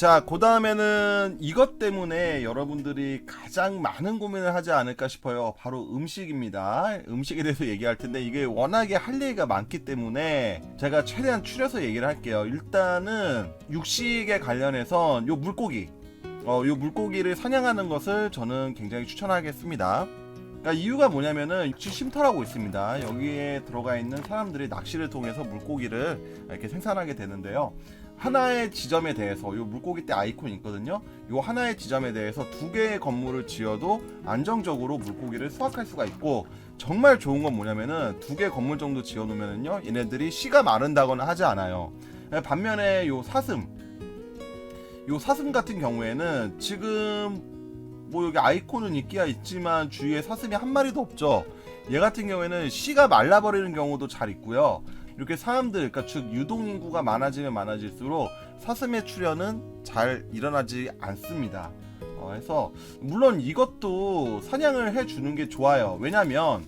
자, 그 다음에는 이것 때문에 여러분들이 가장 많은 고민을 하지 않을까 싶어요. 바로 음식입니다. 음식에 대해서 얘기할 텐데 이게 워낙에 할 얘기가 많기 때문에 제가 최대한 추려서 얘기를 할게요. 일단은 육식에 관련해서 요 물고기, 어, 요 물고기를 사냥하는 것을 저는 굉장히 추천하겠습니다. 그러니까 이유가 뭐냐면은 육지 쉼터라고 있습니다. 여기에 들어가 있는 사람들이 낚시를 통해서 물고기를 이렇게 생산하게 되는데요. 하나의 지점에 대해서 요 물고기 떼 아이콘이 있거든요. 요 하나의 지점에 대해서 두 개의 건물을 지어도 안정적으로 물고기를 수확할 수가 있고 정말 좋은 건 뭐냐면은 두 개 건물 정도 지어 놓으면은요 얘네들이 씨가 마른다거나 하지 않아요. 반면에 요 사슴 요 사슴 같은 경우에는 지금 뭐 여기 아이콘은 있기야 있지만 주위에 사슴이 한 마리도 없죠. 얘 같은 경우에는 씨가 말라버리는 경우도 잘 있고요. 이렇게 사람들, 그러니까 즉 유동 인구가 많아지면 많아질수록 사슴의 출현은 잘 일어나지 않습니다. 어, 그래서 물론 이것도 사냥을 해주는 게 좋아요. 왜냐면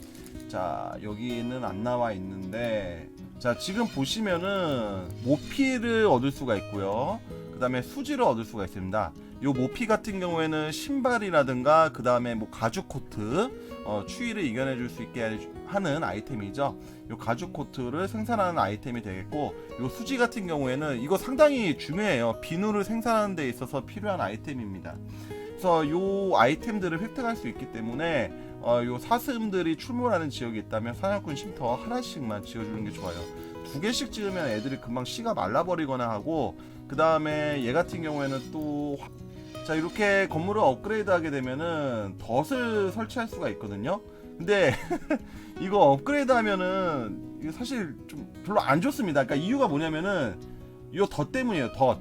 자 여기는 안 나와 있는데 자 지금 보시면은 모피를 얻을 수가 있고요. 그 다음에 수지를 얻을 수가 있습니다. 요 모피 같은 경우에는 신발이라든가 그 다음에 뭐 가죽 코트 어, 추위를 이겨내 줄 수 있게 하는 아이템이죠. 요 가죽 코트를 생산하는 아이템이 되겠고 요 수지 같은 경우에는 이거 상당히 중요해요. 비누를 생산하는 데 있어서 필요한 아이템입니다. 그래서 요 아이템들을 획득할 수 있기 때문에 어, 요 사슴들이 출몰하는 지역이 있다면 사냥꾼 쉼터 하나씩만 지어주는 게 좋아요. 두 개씩 지으면 애들이 금방 씨가 말라버리거나 하고 그 다음에 얘 같은 경우에는 또 자 이렇게 건물을 업그레이드하게 되면은 덫을 설치할 수가 있거든요. 근데 이거 업그레이드하면은 이거 사실 좀 별로 안 좋습니다. 그러니까 이유가 뭐냐면은 이 덫 때문이에요. 덫.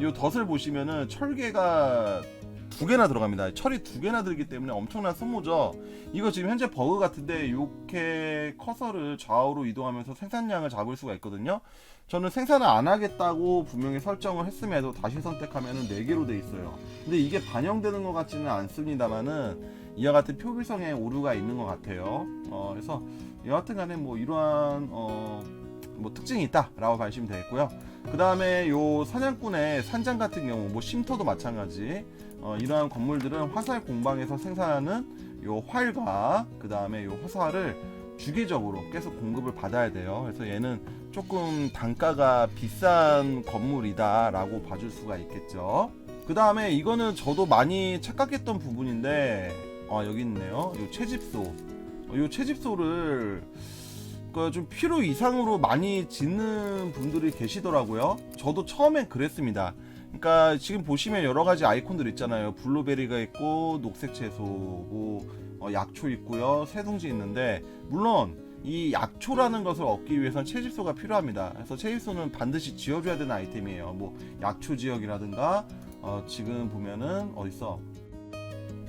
이 덫을 보시면은 철개가 두 개나 들어갑니다. 철이 두 개나 들기 때문에 엄청난 소모죠. 이거 지금 현재 버그 같은데 이렇게 커서를 좌우로 이동하면서 생산량을 잡을 수가 있거든요. 저는 생산을 안 하겠다고 분명히 설정을 했음에도 다시 선택하면은 4개로 돼 있어요. 근데 이게 반영되는 것 같지는 않습니다만은 이와 같은 표기성에 오류가 있는 것 같아요. 어, 그래서 여하튼 간에 뭐 이러한 어, 뭐 특징이 있다라고 봐주시면 되겠고요. 그 다음에 요 사냥꾼의 산장 같은 경우 뭐 쉼터도 마찬가지 어, 이러한 건물들은 화살 공방에서 생산하는 요 활과 그 다음에 요 화살을 주기적으로 계속 공급을 받아야 돼요. 그래서 얘는 조금 단가가 비싼 건물이다라고 봐줄 수가 있겠죠. 그 다음에 이거는 저도 많이 착각했던 부분인데 아 여기 있네요. 요 채집소. 어, 요 채집소를 그좀 필요 이상으로 많이 짓는 분들이 계시더라고요. 저도 처음엔 그랬습니다. 그러니까 지금 보시면 여러 가지 아이콘들 있잖아요. 블루베리가 있고 녹색 채소, 뭐 어, 약초 있고요, 새둥지 있는데 물론 이 약초라는 것을 얻기 위해선 채집소가 필요합니다. 그래서 채집소는 반드시 지어줘야 되는 아이템이에요. 뭐 약초 지역이라든가 어, 지금 보면은 어딨어?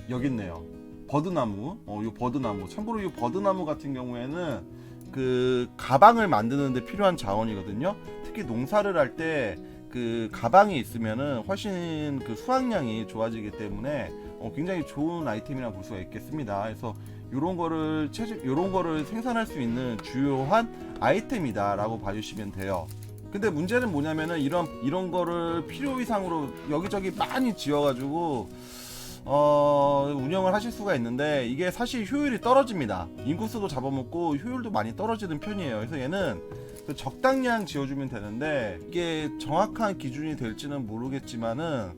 여기 있네요. 버드나무. 어, 요 버드나무. 참고로 이 버드나무 같은 경우에는 그 가방을 만드는데 필요한 자원이거든요. 특히 농사를 할때 그 가방이 있으면은 훨씬 그 수확량이 좋아지기 때문에 어, 굉장히 좋은 아이템이라 볼 수가 있겠습니다. 그래서 요런 거를 채집 요런 거를 생산할 수 있는 주요한 아이템이다라고 봐주시면 돼요. 근데 문제는 뭐냐면은 이런 이런 거를 필요 이상으로 여기저기 많이 지어가지고 어, 운영을 하실 수가 있는데 이게 사실 효율이 떨어집니다. 인구수도 잡아먹고 효율도 많이 떨어지는 편이에요. 그래서 얘는 그 적당량 지어주면 되는데 이게 정확한 기준이 될지는 모르겠지만은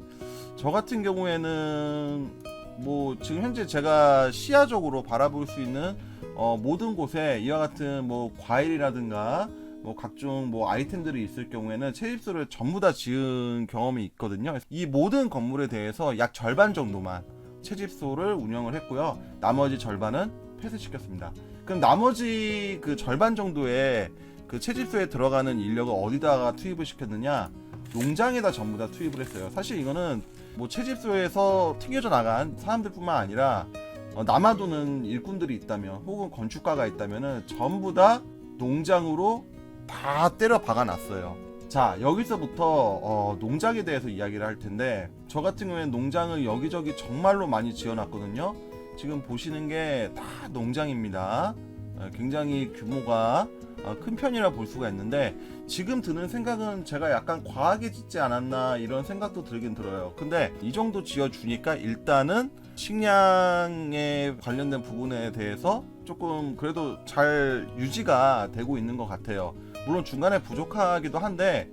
저 같은 경우에는 뭐 지금 현재 제가 시야적으로 바라볼 수 있는 어, 모든 곳에 이와 같은 뭐 과일이라든가 뭐 각종 뭐 아이템들이 있을 경우에는 채집소를 전부 다 지은 경험이 있거든요. 이 모든 건물에 대해서 약 절반 정도만 채집소를 운영을 했고요. 나머지 절반은 폐쇄시켰습니다. 그럼 나머지 그 절반 정도의 그 채집소에 들어가는 인력을 어디다가 투입을 시켰느냐? 농장에다 전부 다 투입을 했어요. 사실 이거는 뭐 채집소에서 튕겨져 나간 사람들뿐만 아니라 어, 남아도는 일꾼들이 있다면 혹은 건축가가 있다면은 전부 다 농장으로 다 때려 박아 놨어요. 자, 여기서부터 어, 농장에 대해서 이야기를 할 텐데 저 같은 경우에는 농장을 여기저기 정말로 많이 지어 놨거든요. 지금 보시는 게 다 농장입니다. 어, 굉장히 규모가 어, 큰 편이라 볼 수가 있는데 지금 드는 생각은 제가 약간 과하게 짓지 않았나 이런 생각도 들긴 들어요. 근데 이 정도 지어주니까 일단은 식량에 관련된 부분에 대해서 조금 그래도 잘 유지가 되고 있는 것 같아요. 물론 중간에 부족하기도 한데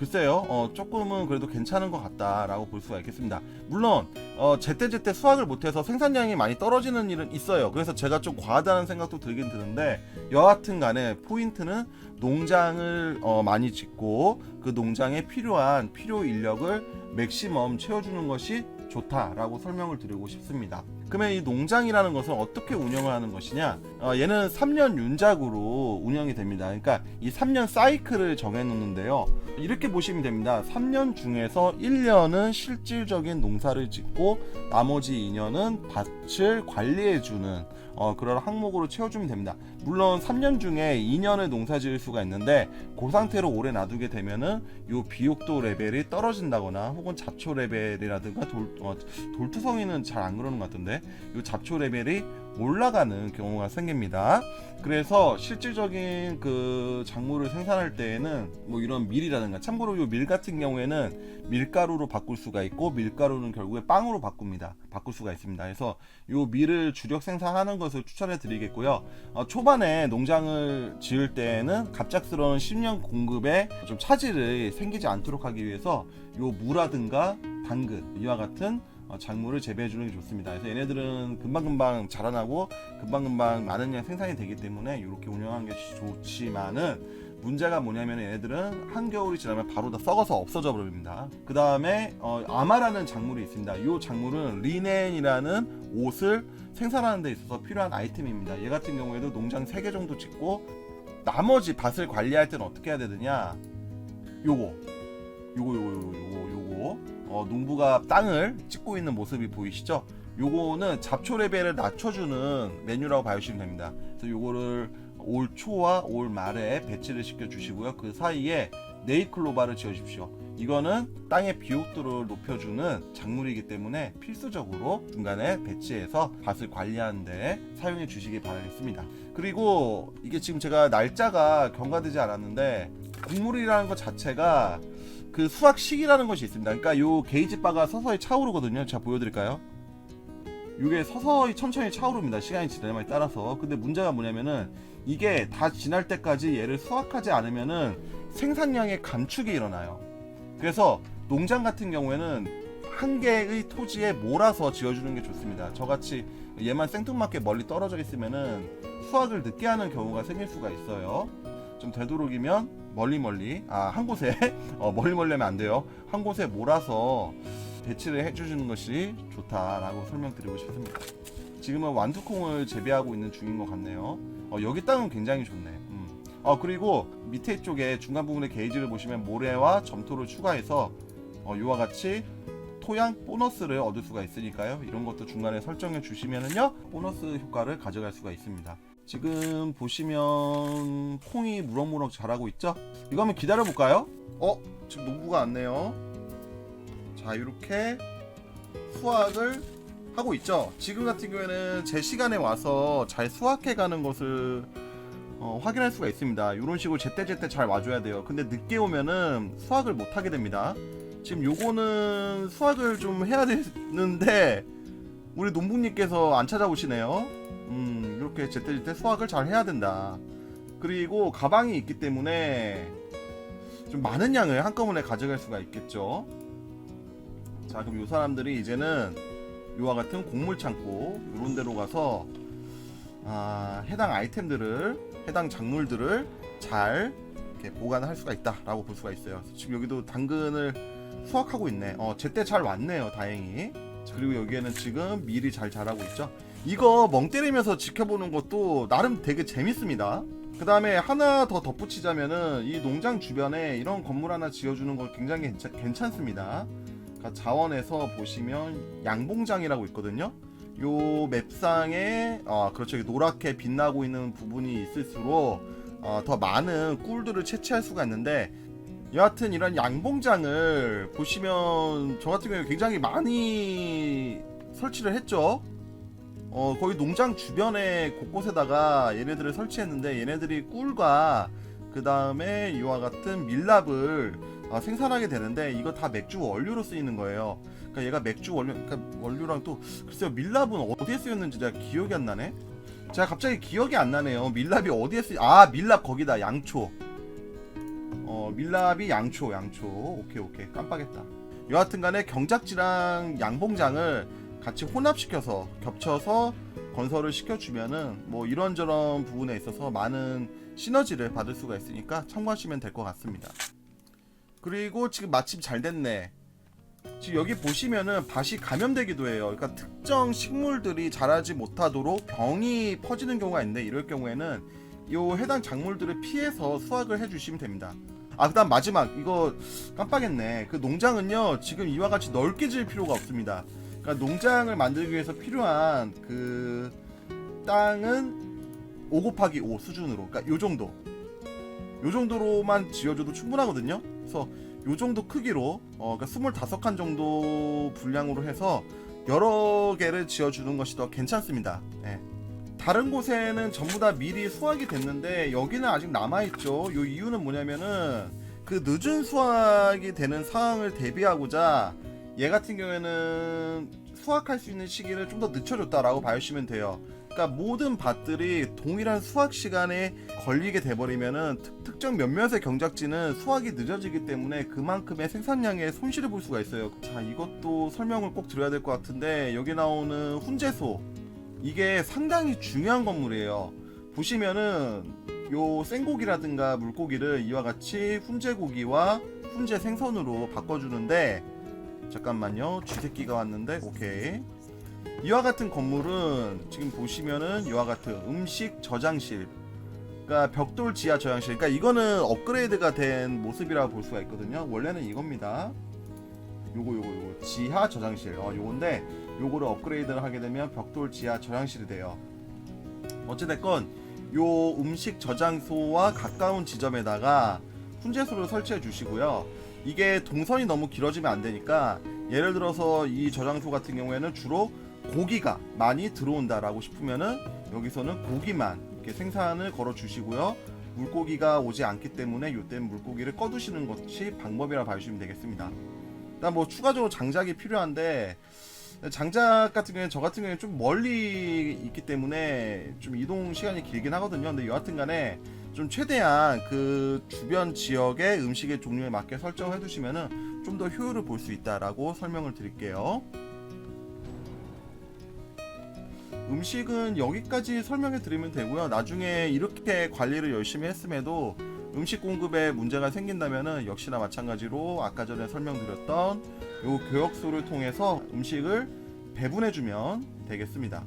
글쎄요, 어, 조금은 그래도 괜찮은 것 같다라고 볼 수가 있겠습니다. 물론 어, 제때제때 수확을 못해서 생산량이 많이 떨어지는 일은 있어요. 그래서 제가 좀 과하다는 생각도 들긴 드는데 여하튼 간에 포인트는 농장을 어, 많이 짓고 그 농장에 필요한 필요 인력을 맥시멈 채워주는 것이 좋다라고 설명을 드리고 싶습니다. 그러면 이 농장이라는 것은 어떻게 운영을 하는 것이냐? 어, 얘는 3년 윤작으로 운영이 됩니다. 그러니까 이 3년 사이클을 정해놓는데요. 이렇게 보시면 됩니다. 3년 중에서 1년은 실질적인 농사를 짓고 나머지 2년은 밭을 관리해주는 어, 그런 항목으로 채워주면 됩니다. 물론 3년 중에 2년을 농사 지을 수가 있는데 그 상태로 오래 놔두게 되면은 요 비옥도 레벨이 떨어진다거나 혹은 잡초 레벨이라든가 돌, 어, 돌투성이는 잘 안 그러는 것 같던데 요 잡초 레벨이 올라가는 경우가 생깁니다. 그래서 실질적인 그 작물을 생산할 때에는 뭐 이런 밀이라든가 참고로 요밀 같은 경우에는 밀가루로 바꿀 수가 있고 밀가루는 결국에 빵으로 바꿉니다. 바꿀 수가 있습니다. 그래서 요 밀을 주력 생산하는 것을 추천해 드리겠고요. 어, 초반에 농장을 지을 때에는 갑작스러운 10년 공급에 좀 차질이 생기지 않도록 하기 위해서 요 무라든가 당근 이와 같은 어, 작물을 재배해 주는 게 좋습니다. 그래서 얘네들은 금방금방 자라나고 금방금방 많은 양 생산이 되기 때문에 이렇게 운영하는 게 좋지만은 문제가 뭐냐면 얘네들은 한겨울이 지나면 바로 다 썩어서 없어져 버립니다. 그 다음에 어, 아마라는 작물이 있습니다. 이 작물은 리넨이라는 옷을 생산하는 데 있어서 필요한 아이템입니다. 얘 같은 경우에도 농장 3개 정도 짓고 나머지 밭을 관리할 때는 어떻게 해야 되느냐 요거 요거 요거 요거 요거 요거 어, 농부가 땅을 찍고 있는 모습이 보이시죠? 요거는 잡초 레벨을 낮춰주는 메뉴라고 봐주시면 됩니다. 그래서 요거를 올 초와 올 말에 배치를 시켜 주시고요. 그 사이에 네이클로바를 지어 주십시오. 이거는 땅의 비옥도를 높여주는 작물이기 때문에 필수적으로 중간에 배치해서 밭을 관리하는데 사용해 주시기 바라겠습니다. 그리고 이게 지금 제가 날짜가 경과되지 않았는데 곡물이라는 것 자체가 그 수확 시기라는 것이 있습니다. 그러니까 요 게이지 바가 서서히 차오르거든요. 제가 보여드릴까요? 이게 서서히 천천히 차오릅니다. 시간이 지남에 따라서. 근데 문제가 뭐냐면은 이게 다 지날 때까지 얘를 수확하지 않으면은 생산량의 감축이 일어나요. 그래서 농장 같은 경우에는 한 개의 토지에 몰아서 지어주는 게 좋습니다. 저같이 얘만 생뚱맞게 멀리 떨어져 있으면은 수확을 늦게 하는 경우가 생길 수가 있어요. 좀 되도록이면 멀리 멀리 아 한 곳에 어, 멀리 멀리 하면 안 돼요. 한 곳에 몰아서 배치를 해주시는 것이 좋다라고 설명드리고 싶습니다. 지금은 완두콩을 재배하고 있는 중인 것 같네요. 어, 여기 땅은 굉장히 좋네. 음. 어, 그리고 밑에 쪽에 중간 부분에 게이지를 보시면 모래와 점토를 추가해서 어, 이와 같이 토양 보너스를 얻을 수가 있으니까요. 이런 것도 중간에 설정해 주시면은요 보너스 효과를 가져갈 수가 있습니다. 지금 보시면 콩이 무럭무럭 자라고 있죠? 이거 한번 기다려 볼까요? 어? 지금 농부가 왔네요. 자 이렇게 수확을 하고 있죠. 지금 같은 경우에는 제 시간에 와서 잘 수확해 가는 것을 어, 확인할 수가 있습니다. 이런 식으로 제때제때 잘 와줘야 돼요. 근데 늦게 오면은 수확을 못 하게 됩니다. 지금 요거는 수확을 좀 해야 되는데 우리 농부님께서 안 찾아오시네요. 음, 이렇게 제때제때 수확을 잘 해야 된다. 그리고 가방이 있기 때문에 좀 많은 양을 한꺼번에 가져갈 수가 있겠죠. 자, 그럼 요 사람들이 이제는 요와 같은 곡물 창고 이런 데로 가서 아, 해당 아이템들을 해당 작물들을 잘 이렇게 보관할 수가 있다라고 볼 수가 있어요. 지금 여기도 당근을 수확하고 있네. 어, 제때 잘 왔네요, 다행히. 자, 그리고 여기에는 지금 밀이 잘 자라고 있죠. 이거 멍 때리면서 지켜보는 것도 나름 되게 재밌습니다. 그 다음에 하나 더 덧붙이자면은 이 농장 주변에 이런 건물 하나 지어주는 거 굉장히 괜찮, 괜찮습니다. 그러니까 자원에서 보시면 양봉장이라고 있거든요. 요 맵상에 아 그렇죠 노랗게 빛나고 있는 부분이 있을수록 어, 더 많은 꿀들을 채취할 수가 있는데 여하튼 이런 양봉장을 보시면 저 같은 경우에 굉장히 많이 설치를 했죠. 어, 거의 농장 주변에 곳곳에다가 얘네들을 설치했는데 얘네들이 꿀과 그 다음에 이와 같은 밀랍을 아, 생산하게 되는데 이거 다 맥주 원료로 쓰이는 거예요. 그러니까 얘가 맥주 원료, 그러니까 원료랑 또 글쎄요 밀랍은 어디에 쓰였는지 제가 기억이 안 나네. 제가 갑자기 기억이 안 나네요. 밀랍이 어디에 쓰? 아 밀랍 거기다 양초. 어 밀랍이 양초 양초. 오케이 오케이 깜빡했다. 여하튼간에 경작지랑 양봉장을 같이 혼합시켜서 겹쳐서 건설을 시켜주면은 뭐 이런저런 부분에 있어서 많은 시너지를 받을 수가 있으니까 참고하시면 될 것 같습니다. 그리고 지금 마침 잘 됐네. 지금 여기 보시면은 밭이 감염되기도 해요. 그러니까 특정 식물들이 자라지 못하도록 병이 퍼지는 경우가 있는데 이럴 경우에는 요 해당 작물들을 피해서 수확을 해주시면 됩니다. 아 그다음 마지막 이거 깜빡했네. 그 농장은요 지금 이와 같이 넓게 지을 필요가 없습니다. 그러니까 농장을 만들기 위해서 필요한 그 땅은 5 곱하기 5 수준으로 그러니까 요 정도 요 정도로만 지어줘도 충분하거든요. 그래서 요 정도 크기로 어 그러니까 25칸 정도 분량으로 해서 여러 개를 지어주는 것이 더 괜찮습니다. 예. 다른 곳에는 전부 다 미리 수확이 됐는데 여기는 아직 남아있죠. 요 이유는 뭐냐면은 그 늦은 수확이 되는 상황을 대비하고자 얘 같은 경우에는 수확할 수 있는 시기를 좀 더 늦춰줬다라고 봐주시면 돼요. 그러니까 모든 밭들이 동일한 수확 시간에 걸리게 돼버리면은 특, 특정 몇몇의 경작지는 수확이 늦어지기 때문에 그만큼의 생산량에 손실을 볼 수가 있어요. 자 이것도 설명을 꼭 드려야 될 것 같은데 여기 나오는 훈제소 이게 상당히 중요한 건물이에요. 보시면은 요 생고기라든가 물고기를 이와 같이 훈제고기와 훈제 생선으로 바꿔주는데 잠깐만요. 쥐새끼가 왔는데 오케이. 이와 같은 건물은 지금 보시면은 이와 같은 음식 저장실 그러니까 벽돌 지하 저장실. 그러니까 이거는 업그레이드가 된 모습이라고 볼 수가 있거든요. 원래는 이겁니다. 요거 요거 요거. 지하 저장실. 어 요건데 요거를 업그레이드를 하게 되면 벽돌 지하 저장실이 돼요. 어찌됐건 요 음식 저장소와 가까운 지점에다가 훈제소를 설치해 주시고요 이게 동선이 너무 길어지면 안 되니까 예를 들어서 이 저장소 같은 경우에는 주로 고기가 많이 들어온다라고 싶으면은 여기서는 고기만 이렇게 생산을 걸어 주시고요. 물고기가 오지 않기 때문에 요땐 물고기를 꺼두시는 것이 방법이라 봐주시면 되겠습니다. 일단 뭐 추가적으로 장작이 필요한데 장작 같은 경우에는 저 같은 경우에는 좀 멀리 있기 때문에 좀 이동 시간이 길긴 하거든요. 근데 여하튼 간에 좀 최대한 그 주변 지역의 음식의 종류에 맞게 설정을 해두시면은 좀 더 효율을 볼 수 있다라고 설명을 드릴게요. 음식은 여기까지 설명해 드리면 되고요. 나중에 이렇게 관리를 열심히 했음에도 음식 공급에 문제가 생긴다면은 역시나 마찬가지로 아까 전에 설명드렸던 요 교역소를 통해서 음식을 배분해 주면 되겠습니다.